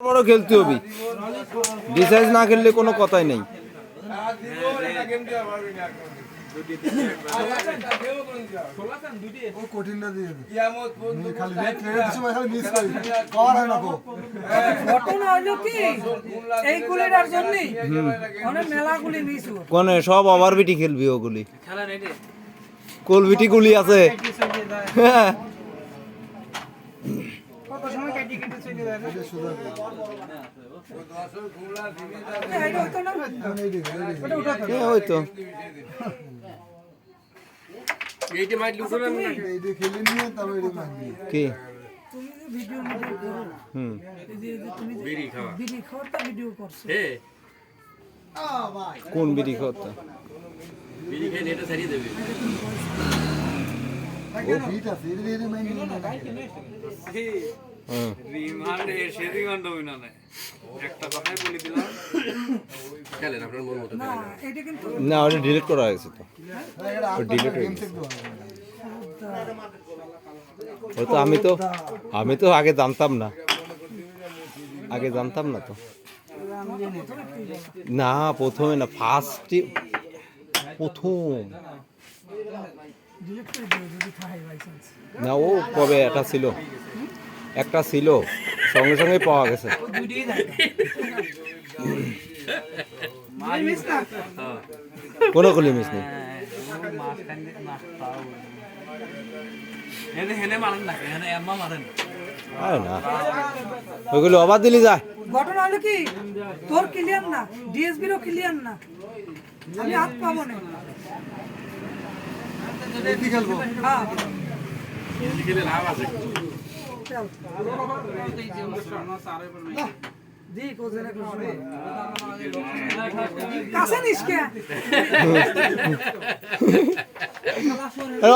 বড় খেলতে হবে। ডিসাইজ না খেললে কোনো কথাই নেই। কোনে সব ওভার বিটি খেলবি ওগুলি। কোল বিটি গুলি আছে। হ্যাঁ। এটা শুধু এটা হতো না এই দিকে এই দিকে ওই তো এই দিকে খেলে নিয়ে তারপর এই দিকে কি তুমি যে ভিডিও ভিডিও করো হুম এই যে তুমি যে বিড়ি খাওয়া বিড়ি খাওয়াটা ভিডিও করছ কোন বিড়ি খাওয়াতে ও ফিট আছে এই দিকে এই দিকে মাইনি না রিমান্ডে না একটা কথাই বলে দিলাম। না এটা কিন্তু না ওটা ডিলিট করা হয়েছে তো। এটা delete হয়ে গেছে। তো আমি তো আমি তো আগে জানতাম না। আগে জানতাম না তো। না প্রথমে না ফার্স্টই প্রথম। ডিলিট না ও কবে একটা ছিল? একটা ছিল সঙ্গে সঙ্গে পাওয়া গেছে। কোনো কলি মিস নেই। দিলি যায় ঘটনা হলো কি? তোর ক্লিয়ার না ডিএসবিরও ক্লিয়ার না। আমি হাত পাবো না। খেলব হ্যাঁ। খেলে লাভ আছে।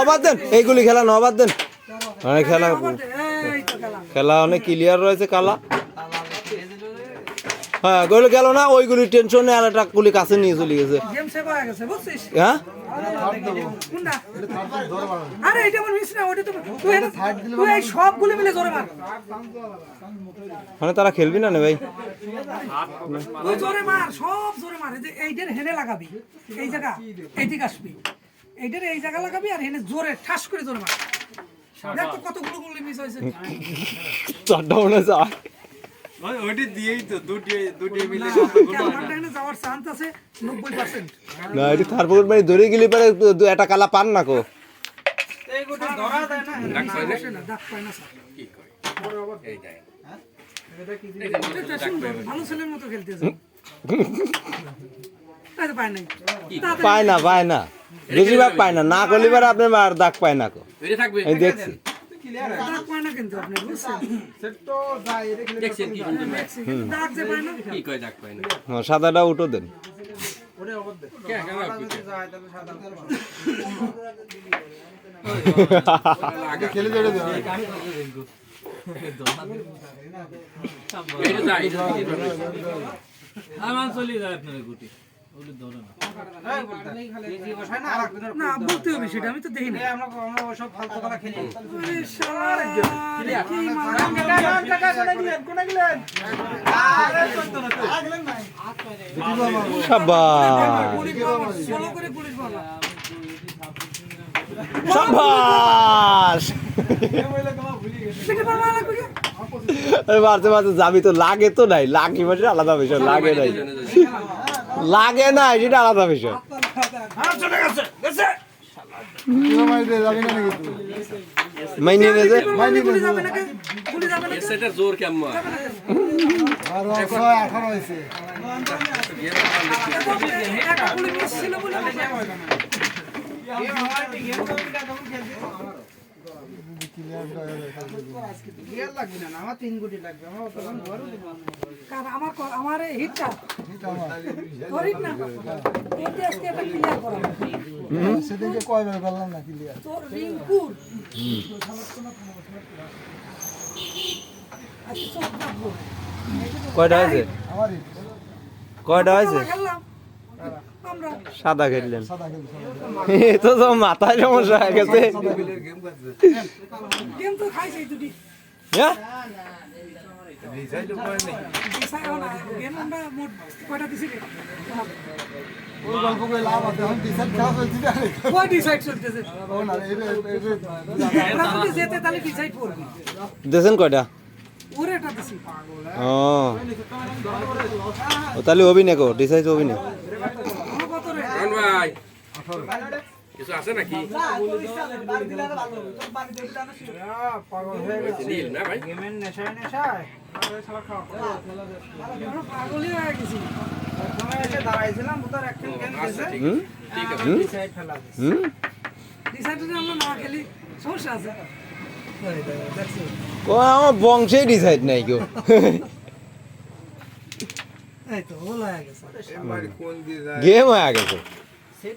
অবাদ দেন এইগুলি খেলা নবাদ দেন। অনেক খেলা খেলা অনেক ক্লিয়ার রয়েছে কালা। হ্যাঁ গেলো গেল না ওইগুলি টেনশনে আর একটা গুলি কাছে নিয়ে চলে গেছে। হয়ে আরে এটা আমার মিস না ওটা তো তুই এনে- এই সবগুলো মিলে জোরে মার। মানে তারা খেলবি না নে ভাই? তুই জোরে মার সব জোরে মার। যে এইটার হেনে লাগাবি এই জায়গা এইদিকে আসবি। এইটার এই জায়গা লাগাবি আর হেনে জোরে ঠাস করে জোরে মার। দেখ তো কতগুলো গুলি মিস হয়েছে। চারটা মনে ওইটি দিয়েই তো দুটি দুটি মিলে যাওয়ার চান্স আছে নব্বই পার্সেন্ট না এটি তারপর মানে ধরে গেলে পরে দু- দু- একটা কালা পান না কো। ডাক পায় না স্যার। এটা সুন্দর, ভালো ছেলের মতো খেলতেছে পায় না পায় না। বেশিরভাগ পায় না। না করলে পরে আপনার আর দাগ পায় না কো। এটা থাকবে আমি দেখছি দাগ পায় না কিন্তু আপনি বুঝছেন? দেখছেন কি সুন্দর দাগ যে পায় না? কি কয় ডাক পায় না? হ্যাঁ, সাদাটা উঠো দেন। কে কেন আমার চলে যায় আপনার গুটি। না। বলতে হবে। সেটা আমি তো দেখি না। মারতে মারতে যাবি তো লাগে তো নাই। লাগে মানে আলাদা বিষয় লাগে নাই। লাগে না সেটা আলাদা বিষয়। পুরো মারি দিয়ে যাবি না নাকি তুই মাইনে নিয়ে যে মাইনে পুলিশ যাবে নাকি? পুলিশ যাবে নাকি? সেটা জোর কেমন? আর ও ছয় আঠারো হয়েছে। একটা পুলিশ মিস ছিল বলে আমাকে কার আমার হিটটা হিট না। সেদিনকে কয়বার করলাম না ক্লিয়ার তোর রিঙ্কুর কয়টা হয়েছে কয়টা আমরা সাদা খেললেন। সাদা খেলছে এ তো তো মাথায় সমস্যা হয়ে গেছে। হ্যাঁ? ডিসাইড কয়টা ডিসাইড ডিসাইড ও তাহলে ডিসাইড হবি না কো ডিসাইজ হবি না ভাই। কিছু আছে নাকি? আমরা হয়ে আচ্ছা হুম? ডিসাইড যদি আমরা না খেলি সমস্যা আছে। ও আমার বংশেই ডিসাইড নাই কেউ। গেম হয়ে গেছে।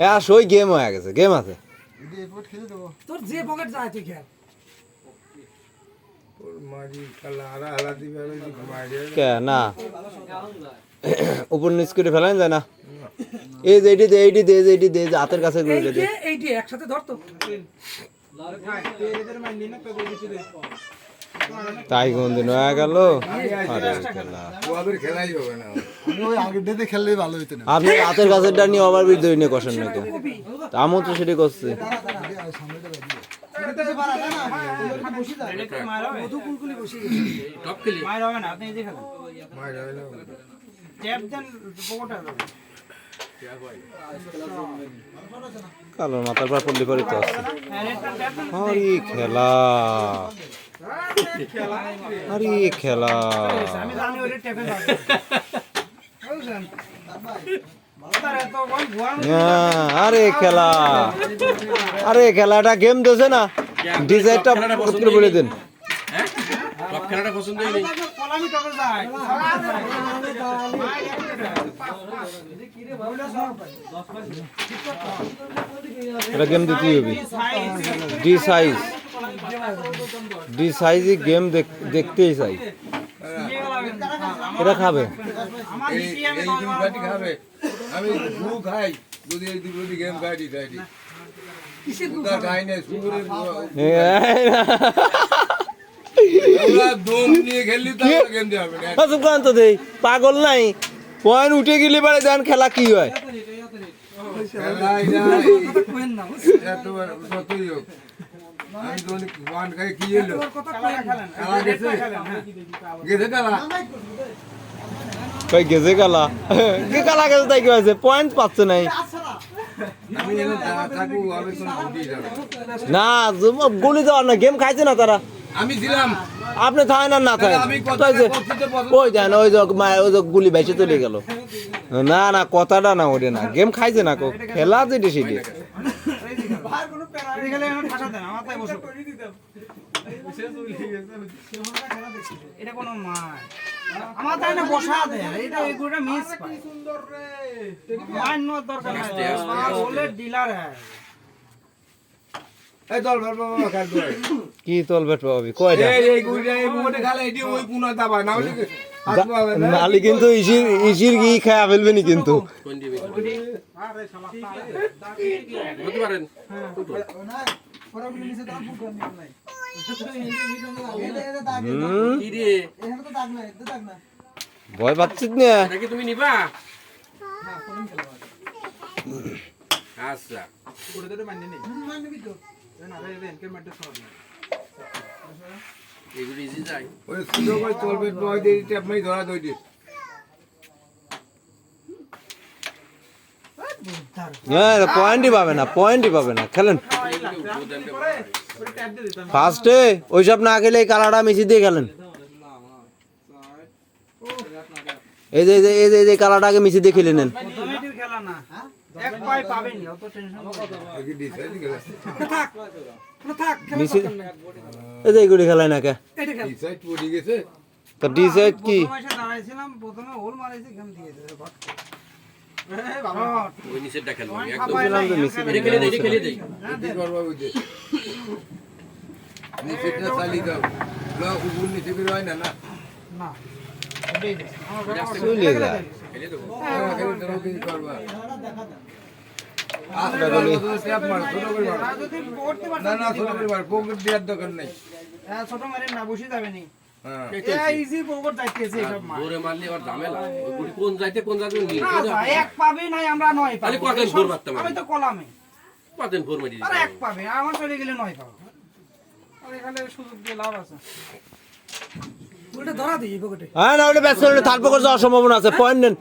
হ্যাঁ সই গেম হয়ে গেছে গেম আছে। তোর যে পকেট যায় তুই খেল। না। উপর নিচ করে ফেলান যায় না। এই যে এইটি দে এইটি দে যে এইটি দে যে হাতের কাছে দে যে একসাথে ধর তো। তাই কোন দিন হয়ে গেল? আপনি হাতের কাছেরটা নিয়ে আবার বিদ্যুৎ নিয়ে কষেন নাকি আমিও তো সেটাই করছি। কালো মাথার পর পল্লী পরে তো আছে খেলা। আরে খেলা। হ্যাঁ, আরে খেলা। আরে খেলাটা গেম দিয়েছে না। ডিজাইনটা করে বলে দেন। হ্যাঁ? খেলাটা পছন্দ হয়নি? এটা গেম দিতেই হবে। ডি সাইজ ডি সাইজই গেম দেখতেই চাই এটা খাবে আমি খাই যদি এই গেম খাই না পাগল নাই পয়েন্ট উঠে গেলে পারে দেন খেলা কি হয় কি গেছে? তাই কি হয়েছে পয়েন্ট পাচ্ছে নাই। কোনো ভুটি যাবে। না গুলি দেওয়ার না গেম খাইছে না তারা? আমি দিলাম। আপনি থাকেন না না পছন্দ- ওই দেন ওই যে মা- ওই যে গুলি বেঁচে চলে গেল। না না কথাটা না ওরে না। গেম খাইছে না কো? খেলা যেটি সেটি এটা কোনো মাছ। আমার তাই না বসা দেয় এটা এগুলো মিস মার নেওয়ার দরকার হলে ডিলার হ্যাঁ। এই দল খেল দোয় কি কয়টা এই এই এই মুখে খেলা এটি ওই পুনা দাবা না হলে কি হাত পাবে না নালি কিন্তু ইসির ইসির কি খায়া ফেলবে নি কিন্তু? ভয় পাচ্ছিস না? তুমি নিবা আচ্ছা দই দিয়ে হ্যাঁ পয়েন্টই পাবে না পয়েন্টই পাবে না খেলেন। ফার্স্টে ওইসব না খেলে এই কালারটা মিশি দিয়ে খেলেন। এই যে এই যে- এই যে এই যে দিয়ে খেলে নেন। খেলা না। এক পাই পাবেনি অত টেনশন থাক থাক খেলা। এই যে এইগুলি খেলায় না কে এটা খেল। ডিসাইড পড়ে গেছে। তো ডিসাইড কি? প্রথমে দাঁড়াইছিলাম প্রথমে হোল মারাইছি গেম দিয়েছে ওই নিচেরটা খেলব একদম। খেলে দেই খেলে দেই নিচেটা চালি দাও। লো উপর নিচে বের হয় না না? না। চলে যায় খেলে দেবো। খেলে তোরা কি করবা না না ছোট করে মার দেওয়ার দরকার নাই। হ্যাঁ, ছোট মারেন না বসে যাবে নি। হ্যাঁ। ইজি বগর সব মাছ মারলে আবার ঝামেলা। কোন যাইতে কোন যাবে এক পাবে নাই আমরা নয়? আমি তো কলামে। কতদিন ফোর মারি আর এক পাবে আমার চলে গেলে নয় পাবো। আর এখানে সুযোগ দিয়ে লাভ আছে। হ্যাঁ না ওটা ব্যস্ত হলে থার্ড পকেট যাওয়ার সম্ভাবনা আছে। পয়েন্ট নেন।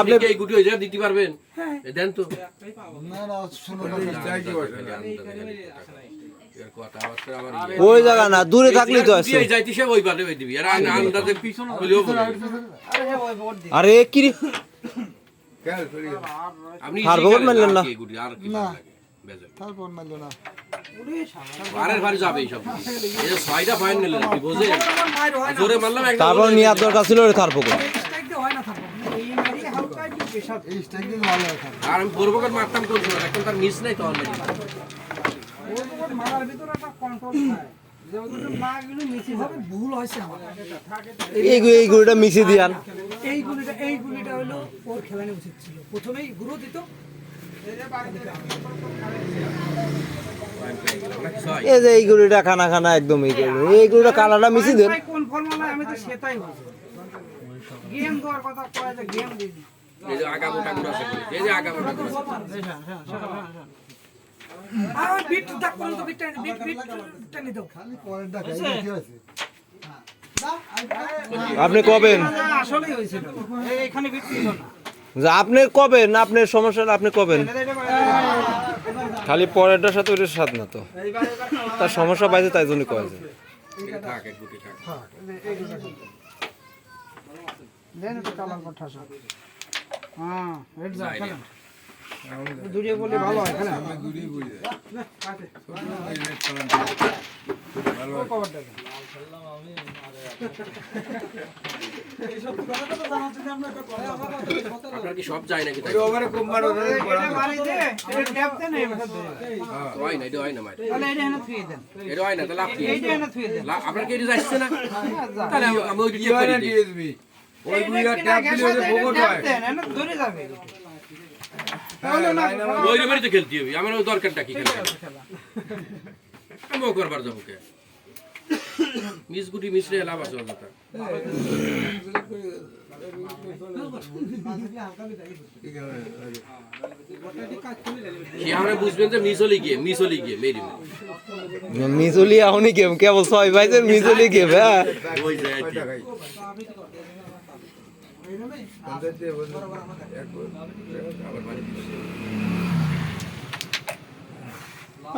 আপনি এই গুটি হয়ে যাবে দিতে পারবেন। দেন তো। না না শুনো এর কথাবার্তা আমার। ওই জায়গা না দূরে থাকলেই তো আছে আর হ্যাঁ কি আর না। তারপর মারলো না। তারপর দরকার ছিল আর আমি পূর্বকার মারতাম কোন সময় এখন তার মিস নাই তো অলরেডি মিশে দিয়ান। এই গুলিটা এই গুলিটা হলো ওর খেলানো উচিত ছিল। প্রথমেই গুরু দিত এই যে এই গুড়িটা খানা খানা একদম এই গুড়ি এই গুড়িটা কালারটা মিশিয়ে দেন। কোন ফর্মুলা আমি তো সেটাই বুঝি গেম দেওয়ার কথা কয় যে গেম দিই। এই যে আগা মোটা করে আছে এই যে আগা মোটা করে আর বিট দাগ করুন তো বিটটা বিট বিট টেনে দাও। খালি পরের ডাকা কি আছে আপনি কবেন? আসলেই হয়েছিল। এখানে ছিল না। আপনি কবেন আপনার সমস্যা আপনি কবেন? খালি পরেরটার সাথে ওইটার সাথে না তো। তার সমস্যা পাইছে তাই জন্য কয়েছে এটা হ্যাঁ দূরে বলে ভালো হয় আপনার কি সব যায় নাকি ওভারে কম মারো এটা মারি দে এটা ট্যাপ দেন এই ভাষা হয়। না এটা হয় না মার। তাহলে এটা এনে থুয়ে দেন। এটা হয় না তাহলে আপনি এইটা এনে থুয়ে দেন। আপনার কি এটা যাচ্ছে না? তাহলে আমি- ওই কি দিকে হয় না করে দিই। ওই বুড়িয়া ট্যাপ দিলে ওদের ফোকট হয়। ধরে যাবে হ্যাঁ, ওই রেবারই তো খেলতে হবে আমার ওই দরকারটা কি খেলতে আমি ও করবার যাব কে? মিস গুটি মিস লাভ আছে অযথা বুঝবেন যে মিস হলে গিয়ে মিস গিয়ে মেরি মিজলি এখনই গেম কেবল ছয় পাইছেন মিজলি গেম হ্যাঁ ওই যায় আর কি। টাকাই পঞ্চায়েত।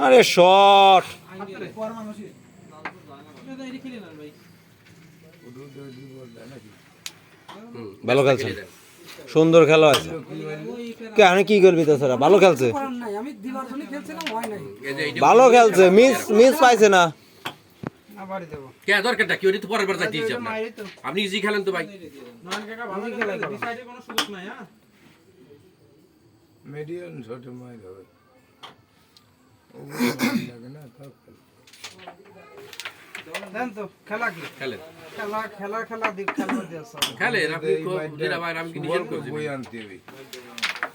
আরে শট। ভালো খেলছে। সুন্দর খেলা আছে কেন কি করবি তাছাড়া? ভালো খেলছে। হয় ভালো খেলছে মিস মিস পাইছে না। কে দরকারটা কি? ওটা তো পরের বার যাইতে দিচ্ছি আপনার মারি তো আপনি ইজি খেলেন তো ভাই। মিডিয়াম ছোট মাইল হবে ওগুলো ভালো লাগে না, তাও খেলো। দেন তো খেলা কি? খেলেন। খেলা খেলা খেলা দিক খেলা দিয়ে সব খেলেন আপনি এই খুব- মাইলটা যেটা ভাই আমি কি নিষেধ সুফল করছি? বই আনতে হবে।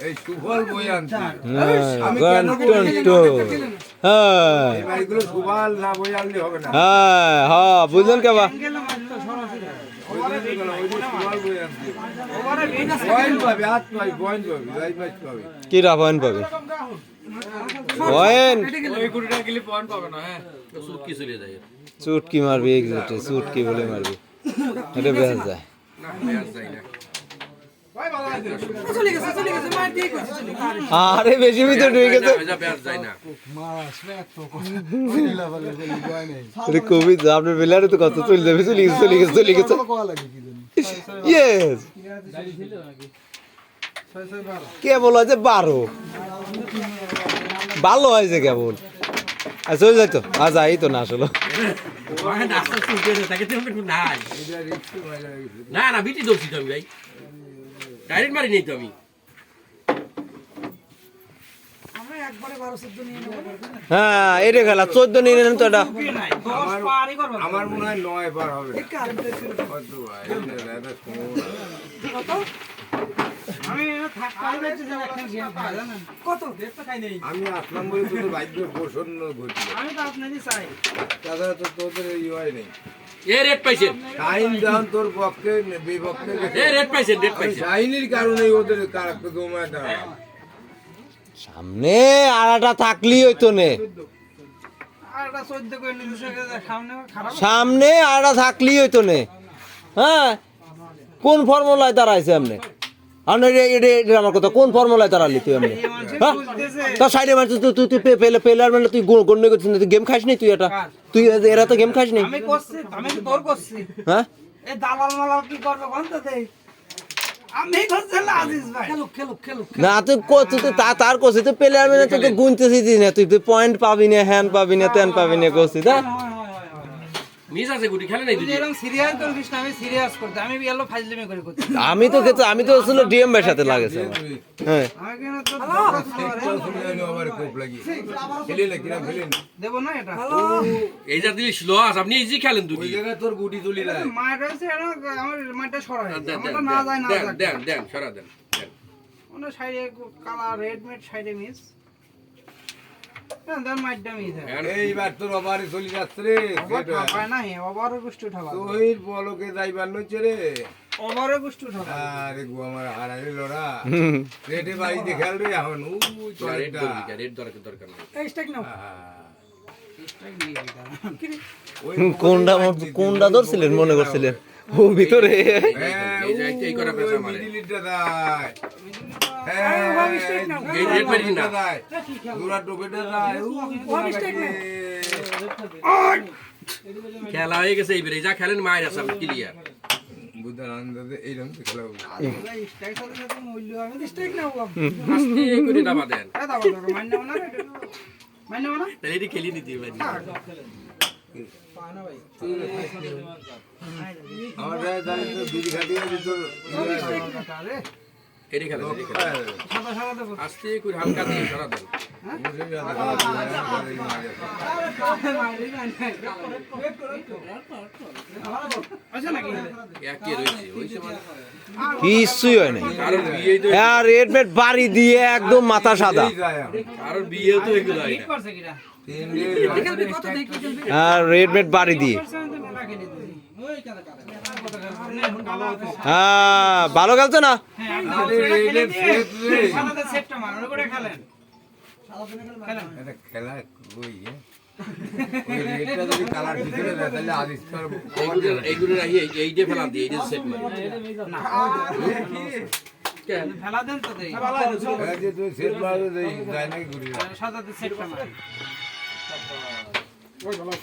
এই সুফল বই আনতে। আমি কেন হ্যাঁ। এই বাড়িগুলো সুফল না বই আনলে হবে না। হ্যাঁ হ্যাঁ বুঝলেন কেবা কি রা পয়েন্ট পাবে? পয়েন্ট? হ্যাঁ চুটকি মারবি এক্সাক্টলি চুটকি বলে মারবি। এটা বেশ যায়। আরে বেশি ভিতরে ঢুকে গেছে। কবি আপনার বেলারে তো কত চলে যাবে চলে গেছে চলে গেছে চলে গেছে। কত কোয়া লাগে কি জানি ইয়েস কে বলা যে বারো? ভালো হয়েছে কেবল। আর চলে যাই তো আজ আই তো না আসলে। না না বিটি দৌড়ছি তো আমি ভাই। ডাইরেক্ট মারি নেই তো আমি। আমরা একবারে বারো চোদ্দ নিয়ে নেব। হ্যাঁ এটা খেলা চোদ্দ নিয়ে নেন তো এটা। আমার মনে হয় নয় বার হবে। আমি আসলাম বলে তোদের ভাগ্য প্রসন্ন ঘটলো। আমি তো আপনারই চাই। তাছাড়া তো তোদের হয় নেই। এ রেট পাইছেন। টাইম দাম তোর পক্ষে বিপক্ষে এ রেট পাইছেন রেট আমি শাইনির কারণেই ওদের কারাকে দমায় দাঁড়া সামনে আড়াটা থাকলেই হইতো নে। সামনে খারাপ সামনে আড়া থাকলেই হইতো নে। হ্যাঁ? কোন ফর্মুলায় দাঁড়াইছে আপনি? আপনার এটা এটা আমার কথা কোন ফর্মুলায় দাঁড়ালি তুই হ্যাঁ? তা সাইডে তুই তুই তুই পেলে পেলার মানে তুই গণ্য করছিস না তুই গেম খাস নি তুই এটা? তুই এরা তো গেম খাস নি? তোর হ্যাঁ? দালাল মালাল কি করবে বলতে দে আমি করছি না আজিজ ভাই। খেলুক খেলুক খেলুক না তুই তুই তা তার তুই প্লেয়ার মানে তুই তো গুনতেছিস না তুই তুই পয়েন্ট পাবি না হ্যান পাবি না তেন পাবি না হ্যাঁ মিস গুটি খেলে নাই তুই এরকম সিরিয়াস করিস না আমি সিরিয়াস করতে আমি এলো ফাজলিমি করে করছি। আমি তো কিন্তু আমি তো আসলে ডিএম ভাইয়ের সাথে লাগেছে। হ্যাঁ। আমি কেন তো আমার খুব লাগি খেলে না কিনা খেলে না। দেবো না এটা। এই যা দিলি লস আপনি ইজি খেলেন ওই তোর গুটি তুলি না আমার মায়েরটা সরাই দেন না যায় না দেন দেন দেন সরা দেন দেন। ওনা সাইডে কালার রেড মেড সাইডে মিস। এইবার তোর অবারে চলে যাচ্ছে রে সেটা। পায় না ওভারে গোষ্ঠী উঠাবা তুই বলকে যাইবার নচ্ছে রে। ওভারে গোষ্ঠী উঠাবা আরে গো আমার হারারে লড়া। রেটে বাড়ি দেখাল রে এখন ও চলটা রেট দরকার দরকার নাই। এই স্টেক নাও। কোনটা কোনটা ধরছিলেন? মনে করছিলেন? ও ভিতরে। খেলা হয়ে গেছে এইবারে যা খেলেন মায়ের আছে ক্লিয়ার খেলি নিতে পারি আমার কিছুই হয় নাই? হ্যাঁ বাড়ি দিয়ে একদম মাথা সাদা। কারোর বিয়ে তো এগুলো হয় না করছে কিরা খেলবি কত দেখি খেলবি হ্যাঁ রেড মেড বাড়ি দিয়ে হ্যাঁ ভালো খেলছো না মার করে খেলেন খেলা কই ওই রেটটা যদি মার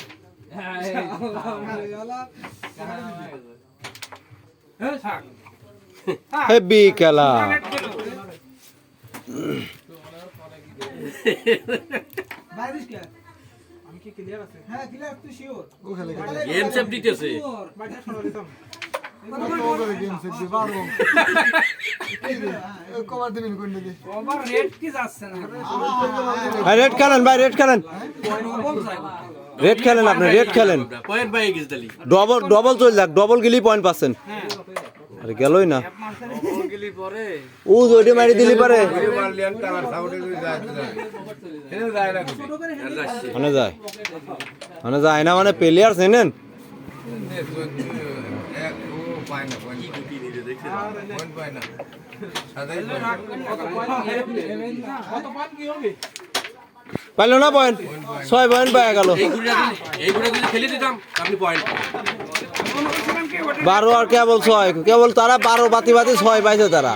হেভি খেলা গেম সেট দিতেছে রেড খেলেন ভাই রেড খেলেন। রেড খেলেন আপনি রেড খেলেন। ডবল ডবল চলে যাক ডবল গেলেই পয়েন্ট পাচ্ছেন। আরে গেলই না। ও ওইটা মারি দিলি পারে। মানে যায়। মানে যায় না মানে প্লেয়ার চেনেন এক ও পায় না পয়েন্ট পয়েন্ট পায় না সাদাই পাইলো না পয়েন্ট ছয় পয়েন্ট পাওয়া গেল। বারো আর কেবল ছয়। কেবল তারা বারো বাতি বাতি ছয় পাইছে তারা।